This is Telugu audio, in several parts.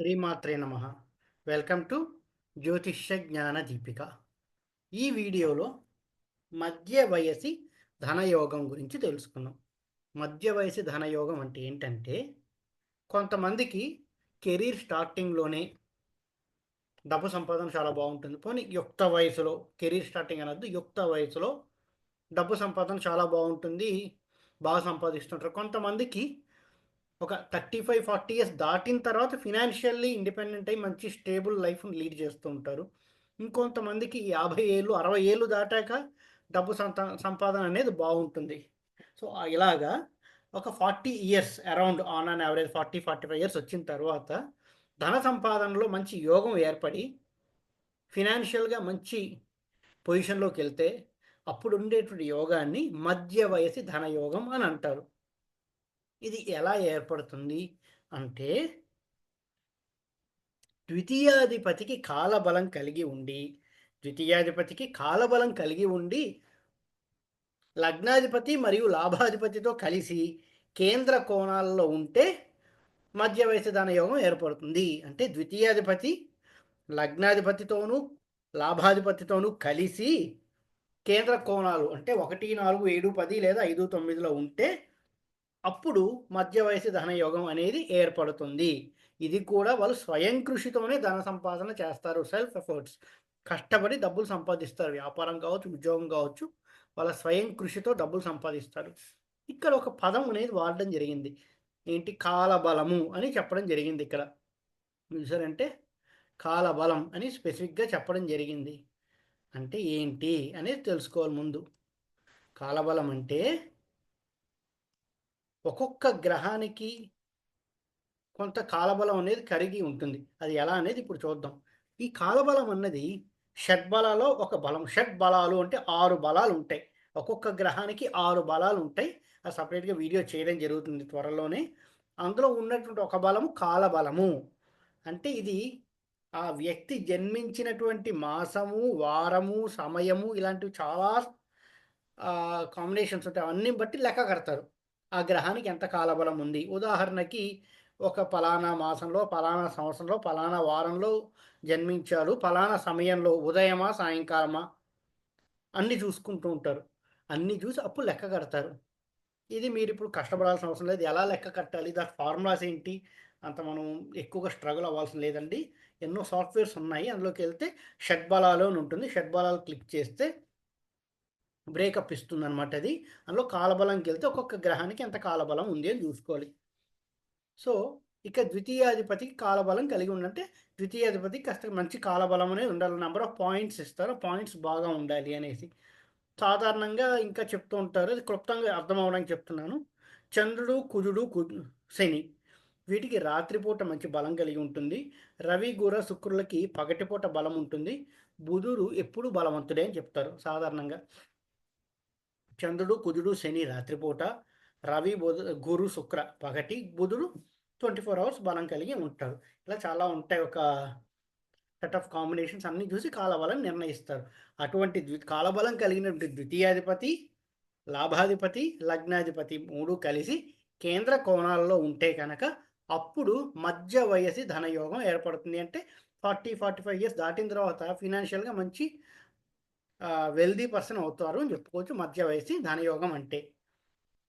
శ్రీమాత్రే నమ. వెల్కమ్ టు జ్యోతిష్య జ్ఞాన దీపిక ఈ వీడియోలో మధ్య వయసి ధనయోగం గురించి తెలుసుకున్నాం మధ్య వయసి ధనయోగం అంటే ఏంటంటే కొంతమందికి కెరీర్ స్టార్టింగ్లోనే డబ్బు సంపాదన చాలా బాగుంటుంది. పోనీ యుక్త వయసులో కెరీర్ స్టార్టింగ్ అనొద్దు యుక్త వయసులో డబ్బు సంపాదన చాలా బాగుంటుంది బాగా సంపాదిస్తుంటారు. కొంతమందికి ఒక థర్టీ ఫైవ్ ఫార్టీ ఇయర్స్ దాటిన తర్వాత ఫినాన్షియల్లీ ఇండిపెండెంట్ అయ్యి మంచి స్టేబుల్ లైఫ్ని లీడ్ చేస్తూ ఉంటారు. ఇంకొంతమందికి యాభై ఏళ్ళు అరవై ఏళ్ళు దాటాక డబ్బు సంతా సంపాదన అనేది బాగుంటుంది. సో ఇలాగా ఒక forty years around on an average forty forty five years వచ్చిన తర్వాత ధన సంపాదనలో మంచి యోగం ఏర్పడి ఫినాన్షియల్గా మంచి పొజిషన్లోకి వెళ్తే అప్పుడు ఉండేటువంటి యోగాన్ని మధ్య వయసి ధనయోగం అని అంటారు. ఇది ఎలా ఏర్పడుతుంది అంటే ద్వితీయాధిపతికి కాలబలం కలిగి ఉండి ద్వితీయాధిపతికి కాలబలం కలిగి ఉండి లగ్నాధిపతి మరియు లాభాధిపతితో కలిసి కేంద్ర కోణాల్లో ఉంటే మధ్య వయసు యోగం ఏర్పడుతుంది. అంటే ద్వితీయాధిపతి లగ్నాధిపతితోనూ లాభాధిపతితోనూ కలిసి కేంద్ర కోణాలు అంటే ఒకటి నాలుగు ఏడు పది లేదా ఐదు తొమ్మిదిలో ఉంటే అప్పుడు మధ్య వయసు ధనయోగం అనేది ఏర్పడుతుంది. ఇది కూడా వాళ్ళు స్వయం కృషితోనే ధన సంపాదన చేస్తారు సెల్ఫ్ ఎఫర్ట్స్ కష్టపడి డబ్బులు సంపాదిస్తారు. వ్యాపారం కావచ్చు ఉద్యోగం కావచ్చు వాళ్ళ స్వయం కృషితో డబ్బులు సంపాదిస్తారు. ఇక్కడ ఒక పదం అనేది వాడడం జరిగింది. ఏంటి? కాలబలము అని చెప్పడం జరిగింది ఇక్కడ. చూసారంటే కాలబలం అని స్పెసిఫిక్గా చెప్పడం జరిగింది. అంటే ఏంటి? అనేది తెలుసుకోవాలి ముందు. కాలబలం అంటే ఒక్కొక్క గ్రహానికి కొంత కాలబలం అనేది కరిగి ఉంటుంది. అది ఎలా అనేది ఇప్పుడు చూద్దాం. ఈ కాలబలం అన్నది షడ్బలలో ఒక బలం. షడ్ బలాలు అంటే ఆరు బలాలు ఉంటాయి. ఒక్కొక్క గ్రహానికి ఆరు బలాలు ఉంటాయి. అది సపరేట్గా వీడియో చేయడం జరుగుతుంది త్వరలోనే. అందులో ఉన్నటువంటి ఒక బలము కాలబలము. అంటే ఇది ఆ వ్యక్తి జన్మించినటువంటి మాసము వారము సమయము ఇలాంటివి చాలా కాంబినేషన్స్ ఉంటాయి. అవన్నీ బట్టి లెక్క కడతారు. ఆ గ్రహానికి ఎంత కాలబలం ఉంది? ఉదాహరణకి ఒక పలానా మాసంలో పలానా సంవత్సరంలో పలానా వారంలో జన్మించారు పలానా సమయంలో ఉదయమా సాయంకాలమా? అన్నీ చూసుకుంటూ ఉంటారు. అన్నీ చూసి అప్పుడు లెక్క కడతారు. ఇది మీరు ఇప్పుడు కష్టపడాల్సిన అవసరం లేదు. ఎలా లెక్క కట్టాలి? దాని ఫార్ములాస్ ఏంటి? అంత మనం ఎక్కువగా స్ట్రగుల్ అవ్వాల్సిన లేదండి. ఎన్నో సాఫ్ట్వేర్స్ ఉన్నాయి. అందులోకి వెళ్తే షడ్బలాలు అని ఉంటుంది. షడ్బలాలు క్లిక్ చేస్తే బ్రేకప్ ఇస్తుంది అనమాట అది. అందులో కాలబలంకి వెళ్తే ఒక్కొక్క గ్రహానికి ఎంత కాలబలం ఉంది అని చూసుకోవాలి. సో ఇక ద్వితీయాధిపతికి కాలబలం కలిగి ఉండంటే ద్వితీయాధిపతికి కాస్త మంచి కాలబలం అనేది ఉండాలి. నెంబర్ ఆఫ్ పాయింట్స్ ఇస్తారు. పాయింట్స్ బాగా ఉండాలి అనేసి. సాధారణంగా ఇంకా చెప్తూ ఉంటారు. అది క్లుప్తంగా అర్థం అవడానికి చెప్తున్నాను. చంద్రుడు కుజుడు కు శని వీటికి రాత్రిపూట మంచి బలం కలిగి ఉంటుంది. రవి గుర శుక్రులకి పగటిపూట బలం ఉంటుంది. బుధుడు ఎప్పుడు బలవంతుడే అని చెప్తారు సాధారణంగా. చంద్రుడు కుజుడు శని రాత్రిపూట రవి బుధ గురు శుక్ర పగటి బుధుడు ట్వంటీ ఫోర్ అవర్స్ బలం కలిగి ఉంటారు ఇలా చాలా ఉంటాయి ఒక సెట్ ఆఫ్ కాంబినేషన్స్ అన్ని చూసి కాలబలం నిర్ణయిస్తారు. అటువంటి ద్వి కాలబలం కలిగినటువంటి ద్వితీయాధిపతి లాభాధిపతి లగ్నాధిపతి మూడు కలిసి కేంద్ర కోణాల్లో ఉంటే కనుక అప్పుడు మధ్య వయసి ధనయోగం ఏర్పడుతుంది. అంటే ఫార్టీ ఫార్టీ ఫైవ్ ఇయర్స్ దాటిన తర్వాత ఫినాన్షియల్గా మంచి వెల్దీ పర్సన్ అవుతారు అని చెప్పుకోవచ్చు. మధ్య వయసి ధనయోగం అంటే.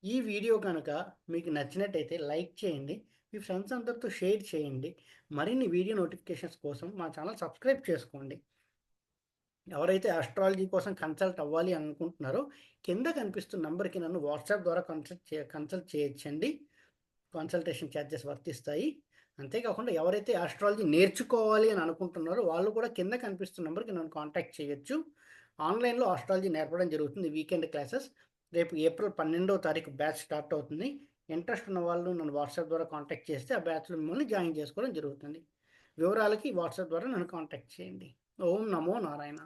ఈ వీడియో కనుక మీకు నచ్చినట్టయితే లైక్ చేయండి. మీ ఫ్రెండ్స్ అందరితో షేర్ చేయండి. మరిన్ని వీడియో నోటిఫికేషన్స్ కోసం మా ఛానల్ సబ్స్క్రైబ్ చేసుకోండి. ఎవరైతే ఆస్ట్రాలజీ కోసం కన్సల్ట్ అవ్వాలి అనుకుంటున్నారో కింద కనిపిస్తున్న నెంబర్కి నన్ను వాట్సాప్ ద్వారా కన్సల్ట్ చే కన్సల్ట్ చేయొచ్చండి. కన్సల్టేషన్ ఛార్జెస్ వర్తిస్తాయి. అంతేకాకుండా ఎవరైతే ఆస్ట్రాలజీ నేర్చుకోవాలి అని అనుకుంటున్నారో వాళ్ళు కూడా కింద కనిపిస్తున్న నెంబర్కి నన్ను కాంటాక్ట్ చేయొచ్చు. ఆన్లైన్లో ఆస్ట్రాలజీ నేర్పడం జరుగుతుంది. Weekend classes. రేపు ఏప్రిల్ పన్నెండవ తారీఖు బ్యాచ్ స్టార్ట్ అవుతుంది. ఇంట్రెస్ట్ ఉన్న వాళ్ళు నన్ను వాట్సాప్ ద్వారా కాంటాక్ట్ చేస్తే ఆ బ్యాచ్లో మిమ్మల్ని జాయిన్ చేసుకోవడం జరుగుతుంది. వివరాలకి వాట్సాప్ ద్వారా నన్ను కాంటాక్ట్ చేయండి. ఓం నమో నారాయణ.